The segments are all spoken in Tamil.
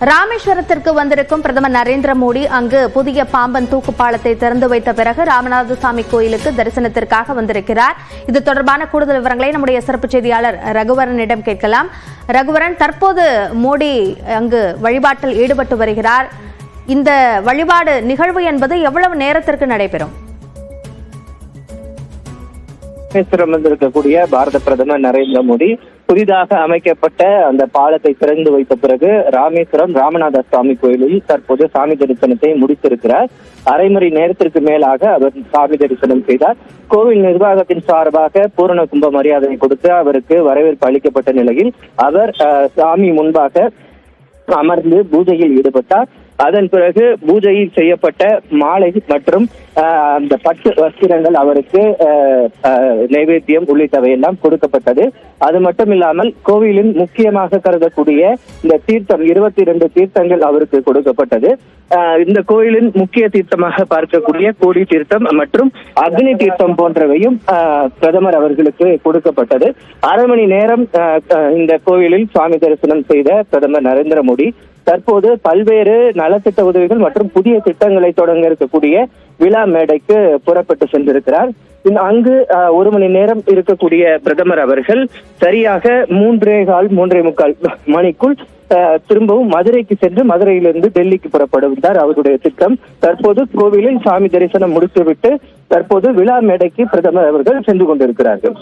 ராமேஸ்வரத்திற்கு வந்திருக்கும் பிரதமர் நரேந்திர மோடி அங்கு புதிய பாம்பன் தூக்கு பாலத்தை திறந்து வைத்த பிறகு ராமநாதசாமி கோயிலுக்கு தரிசனத்திற்காக வந்திருக்கிறார். இது தொடர்பான கூடுதல் விவரங்களை நம்முடைய சிறப்பு செய்தியாளர் ரகுவரனிடம் கேட்கலாம். ரகுவரன் தற்போது மோடி அங்கு வழிபாட்டில் ஈடுபட்டு வருகிறார். இந்த வழிபாடு நிகழ்வு என்பது எவ்வளவு நேரத்திற்கு நடைபெறும்? ராமேஸ்வரம் வந்திருக்கக்கூடிய பாரத பிரதமர் நரேந்திர மோடி புதிதாக அமைக்கப்பட்ட அந்த பாலத்தை திறந்து வைத்த பிறகு ராமேஸ்வரம் ராமநாத சுவாமி கோயிலில் தற்போது சாமி தரிசனத்தை முடித்திருக்கிறார். அரை மணி நேரத்திற்கு மேலாக அவர் சாமி தரிசனம் செய்தார். கோவில் நிர்வாகத்தின் சார்பாக பூரண கும்ப மரியாதை கொடுத்து அவருக்கு வரவேற்பு அளிக்கப்பட்ட நிலையில் அவர் அஹ், சாமி முன்பாக அமர்ந்து பூஜையில் ஈடுபட்டார். அதன் பிறகு பூஜையில் செய்யப்பட்ட மாலை மற்றும் ஆஹ், அந்த பட்டு வஸ்திரங்கள் அவருக்கு நைவேத்தியம் உள்ளிட்டவையெல்லாம் கொடுக்கப்பட்டது. அது மட்டும் இல்லாமல் கோவிலின் முக்கியமாக கருதக்கூடிய இந்த தீர்த்தம் இருபத்தி இரண்டு தீர்த்தங்கள் அவருக்கு கொடுக்கப்பட்டது. ஆஹ், இந்த கோயிலின் முக்கிய தீர்த்தமாக பார்க்கக்கூடிய கோடி தீர்த்தம் மற்றும் அக்னி தீர்த்தம் போன்றவையும் ஆஹ், பிரதமர் அவர்களுக்கு கொடுக்கப்பட்டது. அரை மணி நேரம் இந்த கோயிலில் சுவாமி தரிசனம் செய்த பிரதமர் நரேந்திர மோடி தற்போது பல்வேறு நலத்திட்ட உதவிகள் மற்றும் புதிய திட்டங்களை தொடங்க இருக்கக்கூடிய விழா மேடைக்கு புறப்பட்டு சென்றிருக்கிறார். அங்கு ஒரு மணி நேரம் இருக்கக்கூடிய பிரதமர் அவர்கள் சரியாக மூன்றே கால் மூன்றே முக்கால் மணிக்குள் திரும்பவும் மதுரைக்கு சென்று மதுரையிலிருந்து டெல்லிக்கு புறப்படுகிறார் அவருடைய திட்டம் தற்போது கோவிலில் சாமி தரிசனம் முடித்துவிட்டு தற்போது விழா மேடைக்கு பிரதமர் அவர்கள் சென்று கொண்டிருக்கிறார்கள்.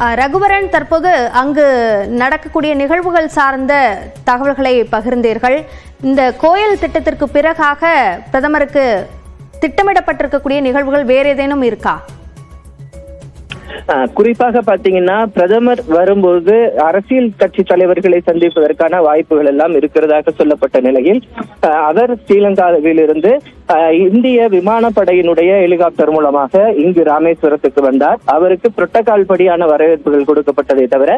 ரகுவரன் தற்போது அங்கு நடக்கக்கூடிய நிகழ்வுகள் சார்ந்த தகவல்களை பகிர்ந்தீர்கள். இந்த கோயில் திட்டத்திற்கு பிறகாக பிரதமருக்கு திட்டமிடப்பட்டிருக்கக்கூடிய நிகழ்வுகள் வேறு ஏதேனும் இருக்கா? குறிப்பாக பாத்தீங்கன்னா பிரதமர் வரும்போது அரசியல் கட்சி தலைவர்களை சந்திப்பதற்கான வாய்ப்புகள் எல்லாம் இருக்கிறதாக சொல்லப்பட்ட நிலையில் அவர் ஸ்ரீலங்காவிலிருந்து இந்திய விமானப்படையினுடைய ஹெலிகாப்டர் மூலமாக இங்கு ராமேஸ்வரத்துக்கு வந்தார். அவருக்கு புரோட்டோகால் படியான வரவேற்புகள் கொடுக்கப்பட்டதை தவிர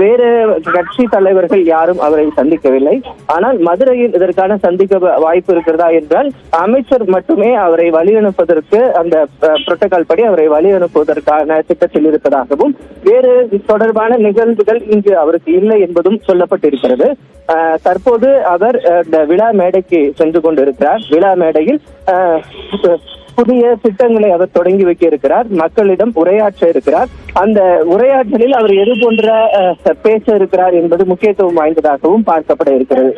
வேறு கட்சி தலைவர்கள் யாரும் அவரை சந்திக்கவில்லை. ஆனால் மதுரையில் இதற்கான சந்திக்க வாய்ப்பு இருக்கிறதா என்றால் அமைச்சர் மட்டுமே அவரை வழி அனுப்புவதற்கு அந்த புரோட்டோகால் படி அவரை வழி அனுப்புவதற்கான திட்டத்தை இருப்பதாகவும் வேறு தொடர்பான நிகழ்வுகள் இங்கு அவருக்கு இல்லை என்பதும் சொல்லப்பட்டிருக்கிறது. தற்போது அவர் விழா மேடைக்கு சென்று கொண்டிருக்கிறார். விழா மேடையில் புதிய திட்டங்களை அவர் தொடங்கி வைக்க இருக்கிறார் மக்களிடம் உரையாற்ற இருக்கிறார். அந்த உரையாற்றலில் அவர் எது போன்ற அஹ், பேச இருக்கிறார் என்பது முக்கியத்துவம் வாய்ந்ததாகவும் பார்க்கப்பட இருக்கிறது.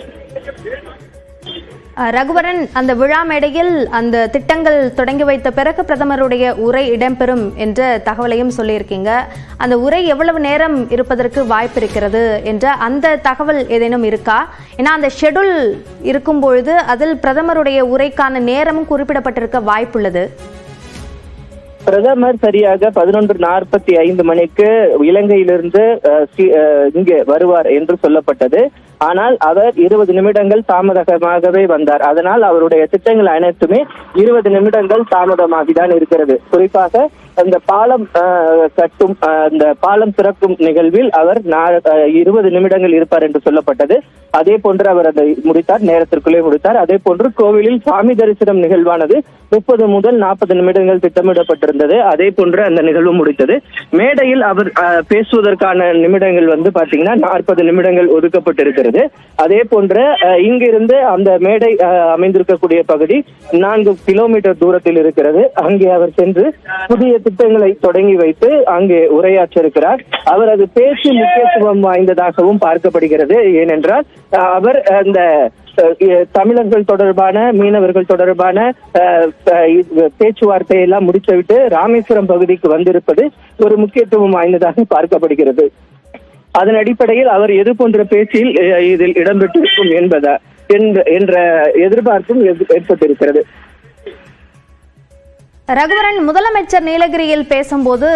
ரகுவரன் அந்த விழா மேடையில் அந்த திட்டங்கள் தொடங்கி வைத்த பிறகு பிரதமருடைய உரை இடம்பெறும் என்ற தகவலையும் சொல்லியிருக்கீங்க. அந்த உரை எவ்வளவு நேரம் இருப்பதற்கு வாய்ப்பு இருக்கிறது என்ற அந்த தகவல் ஏதேனும் இருக்கா? ஏன்னா அந்த ஷெட்யூல் இருக்கும் பொழுது அதில் பிரதமருடைய உரைக்கான நேரமும் குறிப்பிடப்பட்டிருக்க வாய்ப்புள்ளது. பிரதமர் சரியாக பதினொன்று நாற்பத்தி ஐந்து மணிக்கு இலங்கையிலிருந்து அஹ், இங்கே வருவார் என்று சொல்லப்பட்டது. ஆனால் அவர் இருபது நிமிடங்கள் தாமதமாகவே வந்தார். அதனால் அவருடைய திட்டங்கள் அனைத்துமே இருபது நிமிடங்கள் தாமதமாகிதான் இருக்கிறது. குறிப்பாக அந்த பாலம் கட்டும் அந்த பாலம் திறக்கும் நிகழ்வில் அவர் இருபது நிமிடங்கள் இருப்பார் என்று சொல்லப்பட்டது. அதே போன்று அவர் அதை முடித்தார் நேரத்திற்குள்ளே முடித்தார். அதே போன்று கோவிலில் சாமி தரிசனம் நிகழ்வானது முப்பது முதல் நாற்பது நிமிடங்கள் திட்டமிடப்பட்டிருந்தது. அதே போன்று அந்த நிகழ்வு முடித்தது மேடையில் அவர் பேசுவதற்கான நிமிடங்கள் வந்து பாத்தீங்கன்னா நாற்பது நிமிடங்கள் ஒதுக்கப்பட்டிருக்கிறது. அதே போன்று இங்கிருந்து அந்த மேடை அமைந்திருக்கக்கூடிய பகுதி நான்கு கிலோமீட்டர் தூரத்தில் இருக்கிறது. அங்கே அவர் சென்று புதிய திட்டங்களை தொடங்கி வைத்து அங்கே உரையாற்றிருக்கிறார். அவரது பேச்சு முக்கியத்துவம் வாய்ந்ததாகவும் பார்க்கப்படுகிறது. ஏனென்றால் அவர் அந்த தமிழர்கள் தொடர்பான மீனவர்கள் தொடர்பான பேச்சுவார்த்தை எல்லாம் முடித்துவிட்டு ராமேஸ்வரம் பகுதிக்கு வந்திருப்பது ஒரு முக்கியத்துவம் வாய்ந்ததாக பார்க்கப்படுகிறது. அதன் அடிப்படையில் அவர் எது போன்ற பேச்சில் இதில் இடம்பெற்றிருக்கும் என்பதா என்ற- என்ற எதிர்பார்ப்பும் ஏற்பட்டிருக்கிறது. ரகுவரன் முதலமைச்சர் நீலகிரியில் பேசும்போது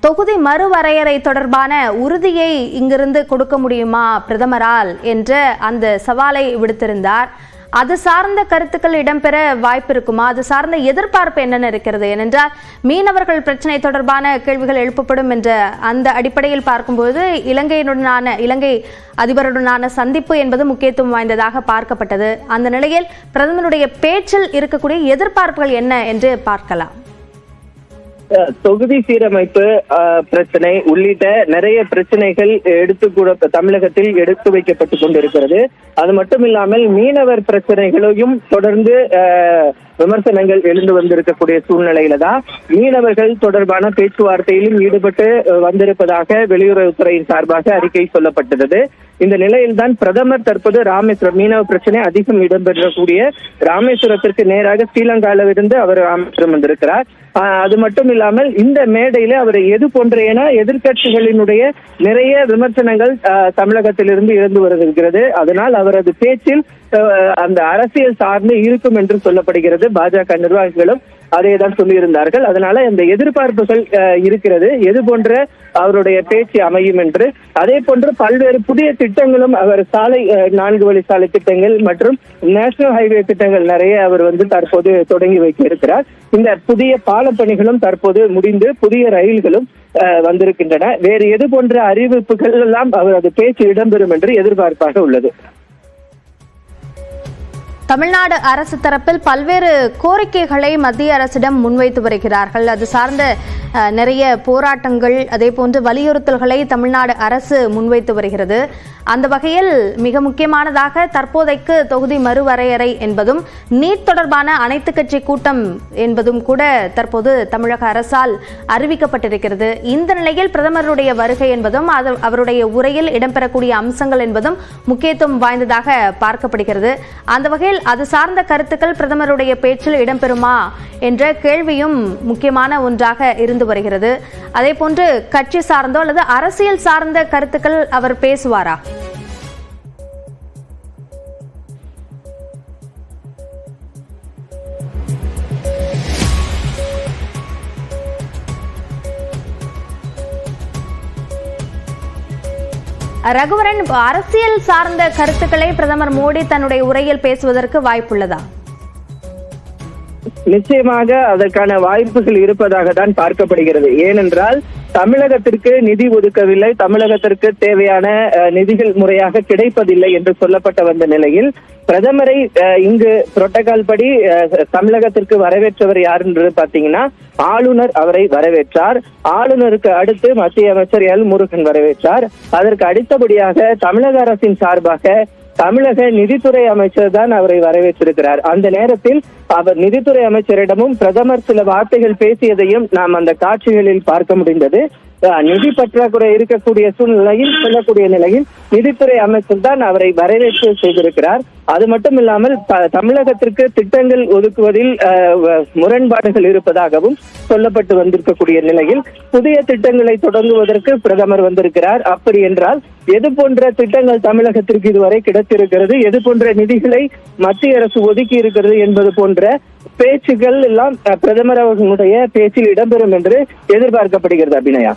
தொகுதி மறுவரையறை தொடர்பான உறுதியை இங்கிருந்து கொடுக்க முடியுமா பிரதமரால்? என்ற அந்த சவாலை விடுத்திருந்தார். அது சார்ந்த கருத்துக்கள் இடம்பெற வாய்ப்பு இருக்குமா? அது சார்ந்த எதிர்பார்ப்பு என்னென்ன இருக்கிறது? ஏனென்றால் மீனவர்கள் பிரச்சனை தொடர்பான கேள்விகள் எழுப்பப்படும் என்ற அந்த அடிப்படையில் பார்க்கும்போது இலங்கையினுடனான இலங்கை அதிபருடனான சந்திப்பு என்பது முக்கியத்துவம் வாய்ந்ததாக பார்க்கப்பட்டது. அந்த நிலையில் பிரதமருடைய பேச்சில் இருக்கக்கூடிய எதிர்பார்ப்புகள் என்ன என்று பார்க்கலாம். தொகுதி சீரமைப்பு பிரச்சனை உள்ளிட்ட நிறைய பிரச்சனைகள் எடுத்து கூட தமிழகத்தில் எடுத்து வைக்கப்பட்டு கொண்டிருக்கிறது. அது மட்டும் இல்லாமல் மீனவர் பிரச்சனைகளையும் தொடர்ந்து விமர்சனங்கள் எழுந்து வந்திருக்கக்கூடிய சூழ்நிலையில தான் மீனவர்கள் தொடர்பான பேச்சுவார்த்தையிலும் ஈடுபட்டு வந்திருப்பதாக வெளியுறவுத்துறையின் சார்பாக அறிக்கை சொல்லப்பட்டது. இந்த நிலையில்தான் பிரதமர் தற்போது ராமேஸ்வரம் மீனவ பிரச்சனை அதிகம் இடம்பெறக்கூடிய ராமேஸ்வரத்திற்கு நேராக ஸ்ரீலங்காவிலிருந்து அவர் ராமேஸ்வரம் வந்திருக்கிறார். ஆஹ் அது மட்டும் இல்லாமல் இந்த மேடையில அவர் எது போன்ற என எதிர்க்கட்சிகளினுடைய நிறைய விமர்சனங்கள் தமிழகத்திலிருந்து இருந்து வருகிறது. அதனால் அவரது பேச்சில் அந்த அரசியல் சார்ந்து இருக்கும் என்று சொல்லப்படுகிறது. பாஜக நிர்வாகிகளும் அதே தான் சொல்லியிருந்தார்கள். அதனால இந்த எதிர்பார்ப்புகள் இருக்கிறது. எது போன்ற அவருடைய பேச்சு அமையும் என்று. அதே போன்று பல்வேறு புதிய திட்டங்களும் அவர் சாலை நான்கு வழி சாலை திட்டங்கள் மற்றும் நேஷனல் ஹைவே திட்டங்கள் நிறைய அவர் வந்து தற்போது தொடங்கி வைக்க இருக்கிறார். இந்த புதிய பாலப்பணிகளும் தற்போது முடிந்து புதிய ரயில்களும் வந்திருக்கின்றன. வேறு எது போன்ற அறிவிப்புகள் எல்லாம் அவரது பேச்சு இடம்பெறும் என்று எதிர்பார்ப்பாக உள்ளது. தமிழ்நாடு அரசு தரப்பில் பல்வேறு கோரிக்கைகளை மத்திய அரசிடம் முன்வைத்து வருகிறார்கள். அது சார்ந்த நிறைய போராட்டங்கள் அதே போன்று வலியுறுத்தல்களை தமிழ்நாடு அரசு முன்வைத்து வருகிறது. அந்த வகையில் மிக முக்கியமானதாக தற்போதைக்கு தொகுதி மறுவரையறை என்பதும் நீட் தொடர்பான அனைத்து கட்சி கூட்டம் என்பதும் கூட தற்போது தமிழக அரசால் அறிவிக்கப்பட்டிருக்கிறது. இந்த நிலையில் பிரதமருடைய வருகை என்பதும் அது அவருடைய உரையில் இடம்பெறக்கூடிய அம்சங்கள் என்பதும் முக்கியத்துவம் வாய்ந்ததாக பார்க்கப்படுகிறது. அந்த வகையில் அது சார்ந்த கருத்துக்கள் பிரதமருடைய பேச்சில் இடம்பெறுமா என்ற கேள்வியும் முக்கியமான ஒன்றாக இருந்து வருகிறது. அதே போன்று கட்சி சார்ந்தோ அல்லது அரசியல் சார்ந்த கருத்துக்கள் அவர் பேசுவாரா? ரகுவரன் அரசியல் சார்ந்த கருத்துக்களை பிரதமர் மோடி தன்னுடைய உரையில் பேசுவதற்கு வாய்ப்புள்ளதா? நிச்சயமாக அதற்கான வாய்ப்புகள் இருப்பதாக தான் பார்க்கப்படுகிறது. ஏனென்றால் தமிழகத்திற்கு நிதி ஒதுக்கவில்லை. தமிழகத்திற்கு தேவையான நிதிகள் முறையாக கிடைப்பதில்லை என்று சொல்லப்பட்ட வந்த நிலையில் பிரதமரை அஹ், இங்கு புரோட்டோகால் படி அஹ், தமிழகத்திற்கு வரவேற்றவர் யார் என்று பாத்தீங்கன்னா ஆளுநர் அவரை வரவேற்றார். ஆளுநருக்கு அடுத்து மத்திய அமைச்சர் எல் முருகன் வரவேற்றார். அதற்கு அடுத்தபடியாக தமிழக அரசின் சார்பாக தமிழக நிதித்துறை அமைச்சர் தான் அவரை வரவேற்றிருக்கிறார். அந்த நேரத்தில் அவர் நிதித்துறை அமைச்சரிடமும் பிரதமர் சில வார்த்தைகள் பேசியதையும் நாம் அந்த காட்சிகளில் பார்க்க முடிந்தது. நிதி பற்றாக்குறை இருக்கக்கூடிய சூழ்நிலையில் செல்லக்கூடிய நிலையில் நிதித்துறை அமைச்சர் தான் அவரை வரவேற்று செய்திருக்கிறார். அது மட்டும் இல்லாமல் தமிழகத்திற்கு திட்டங்கள் ஒதுக்குவதில் முரண்பாடுகள் இருப்பதாகவும் சொல்லப்பட்டு வந்திருக்கக்கூடிய நிலையில் புதிய திட்டங்களை தொடங்குவதற்கு பிரதமர் வந்திருக்கிறார். அப்படி என்றால் எது போன்ற திட்டங்கள் தமிழகத்திற்கு இதுவரை கிடைத்திருக்கிறது? எது போன்ற நிதிகளை மத்திய அரசு ஒதுக்கி இருக்கிறது என்பது போன்ற பேச்சுகள் எல்லாம் பிரதமர் அவர்களுடைய பேச்சில் இடம்பெறும் என்று எதிர்பார்க்கப்படுகிறது அபிநயா.